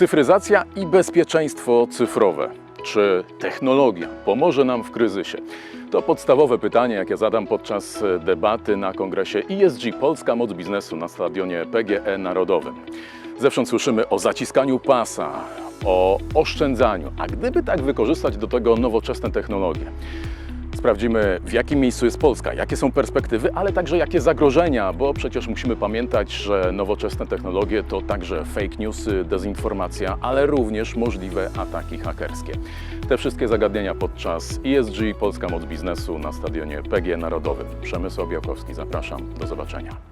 Cyfryzacja i bezpieczeństwo cyfrowe. Czy technologia pomoże nam w kryzysie? To podstawowe pytanie, jakie zadam podczas debaty na kongresie ESG Polska Moc Biznesu na stadionie PGE Narodowym. Zewsząd słyszymy o zaciskaniu pasa, o oszczędzaniu, a gdyby tak wykorzystać do tego nowoczesne technologie? Sprawdzimy, w jakim miejscu jest Polska, jakie są perspektywy, ale także jakie zagrożenia, bo przecież musimy pamiętać, że nowoczesne technologie to także fake newsy, dezinformacja, ale również możliwe ataki hakerskie. Te wszystkie zagadnienia podczas ESG Polska Moc Biznesu na stadionie PG Narodowym. Przemysł Białkowski, zapraszam. Do zobaczenia.